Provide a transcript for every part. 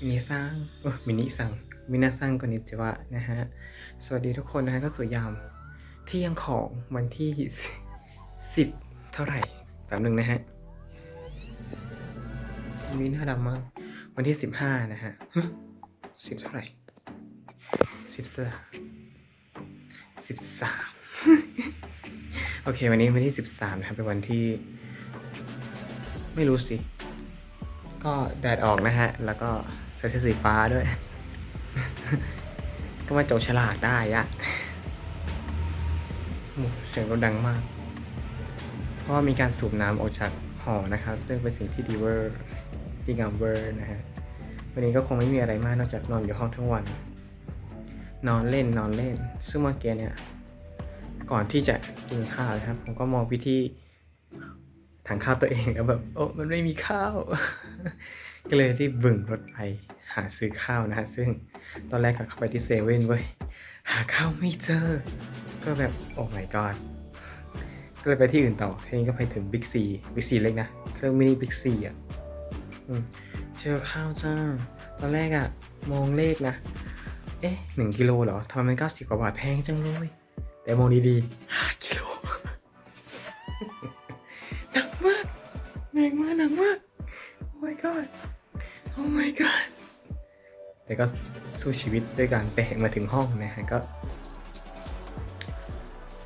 มินิซังมินิซังมินาซังกอนิจิวะนะฮะ สวัสดีทุกคนนะฮะก็สู่ยามเที่ยงของวันที่สิบเท่าไหร่แป๊บหนึ่งนะฮะวันนี้หน้าดำมาก วันที่สิบห้านะฮะสิบเท่าไหร่สิบสามสิบสามโอเค วันนี้วันที่สิบสามนะครับเป็นวันที่ ไม่รู้สิ ก็แดดออกนะฮะ แล้วก็ ใส่เสื้อสีฟ้าด้วย ก็มาจกฉลากได้อะเสียงรถดังมาก เพราะว่ามีการสูบน้ำออกจากหอนะครับ ซึ่งเป็นสิ่งที่ดีเวอร์ดีงามเวอร์นะฮะ วันนี้ก็คงไม่มีอะไรมากนอกจากนอนอยู่ห้องทั้งวัน นอนเล่นนอนเล่น ซึ่งเมื่อกี้เนี่ย ก่อนที่จะกินข้าวนะครับ ผมก็มองวิธีถังข้าวตัวเองแล้วแบบ โอ้มันไม่มีข้าว ก็เลยรีบบึ่งรถไปหาซื้อข้าวนะฮะ ซึ่งตอนแรกก็เข้าไปที่เซเว่นเว้ย หาข้าวไม่เจอ ก็แบบ โอ้ my god ก็เลยไปที่อื่นต่อ ทีนี้ก็ไปถึงบิ๊กซีบิ๊กซีเล็กนะเครื่องมินิบิ๊กซีอะเจอข้าวจ้า ตอนแรกอะ มองเลขนะ เอ๊ะหนึ่งกิโลเหรอทำไมมันเก้าสิบกว่าบาทแพงจังเลย แต่มองดีๆห้ากิโลหนักมากแรงมากหนักมาก โอ้ my god โอ้ my god แต่ก็สู้ชีวิตด้วยการแบกมาถึงห้องนะฮะก็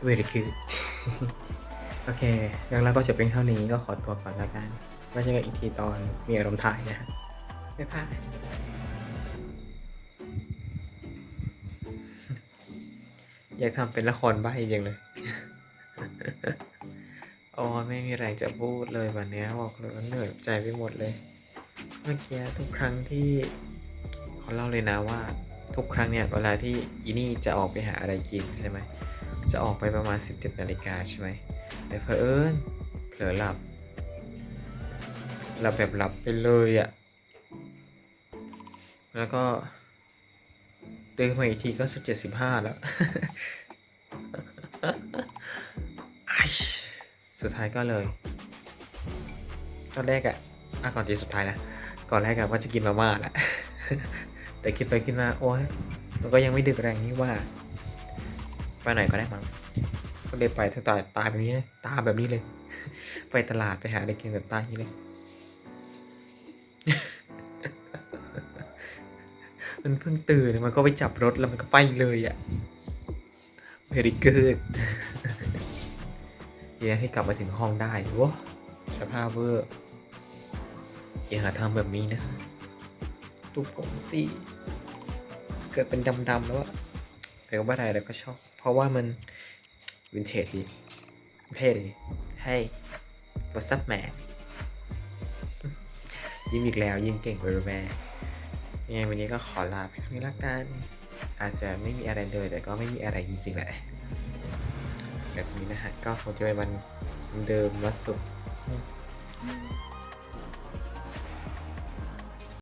very good โอเคงั้นเราก็จบเพียงเท่านี้ก็ขอตัวก่อนแล้วกันไว้เจอกันอีกทีตอนมีอารมณ์ถ่ายนะฮะบ๊ายบายอยากทำเป็นละครใบ้ยังเลยโอ้ยไม่มีแรงจะพูดเลยวันเนี้ยบอกเลยว่าเหนื่อยใจไปหมดเลย เมื่อกี้ทุกครั้งที่ขอเล่าเลยนะว่า ทุกครั้งเนี่ยเวลาที่อีนี่จะออกไปหาอะไรกินใช่ไหมจะออกไปประมาณ 17นาฬิกาใช่ไหมแต่เพอเอิญเผลอหลับหลับแบบหลับไปเลยอะ่ะแล้วก็ตื่นมาอีกทีก็สิบเจ็ดสิบห้าแล้วสุดท้ายก็เลย ตอนแรกอะ อะก่อนที่สุดท้ายนะ ก่อนแรกอะว่าจะกินมาม่าแหละ แต่คิดไปคิดมาโอ้ย มันก็ยังไม่ดึกแรงนี่ว่า ไปไหนก็ได้มั้ง ก็เลยไปทั้งตาตาแบบนี้เลยตาแบบนี้เลย ไปตลาดไปหาอะไรกินแบบตาอย่างนี้เลย มันเพิ่งตื่นมันก็ไปจับรถแล้วมันก็ไปเลยอะ่ะ very good เยให้กลับมาถึงห้องได้ว้สภาพเวอร์ อย่าหาทำแบบนี้นะดูผมสิเกิดเป็นดำๆแล้วอะแต่ก็ไม่ได้แล้วก็ชอบ เพราะว่ามันวินเทจดีเท่ดีให้ what's up man ยิ้มอีกแล้วยิ้มเก่งเบอร์แม่ยังไงวันนี้ก็ขอลาไปเท่านี้ละกัน อาจจะไม่มีอะไรเลย แต่ก็ไม่มีอะไรจริงๆแหละแบบนี้นะฮะก็คงจะเป็นวันเดิมวันศุกร์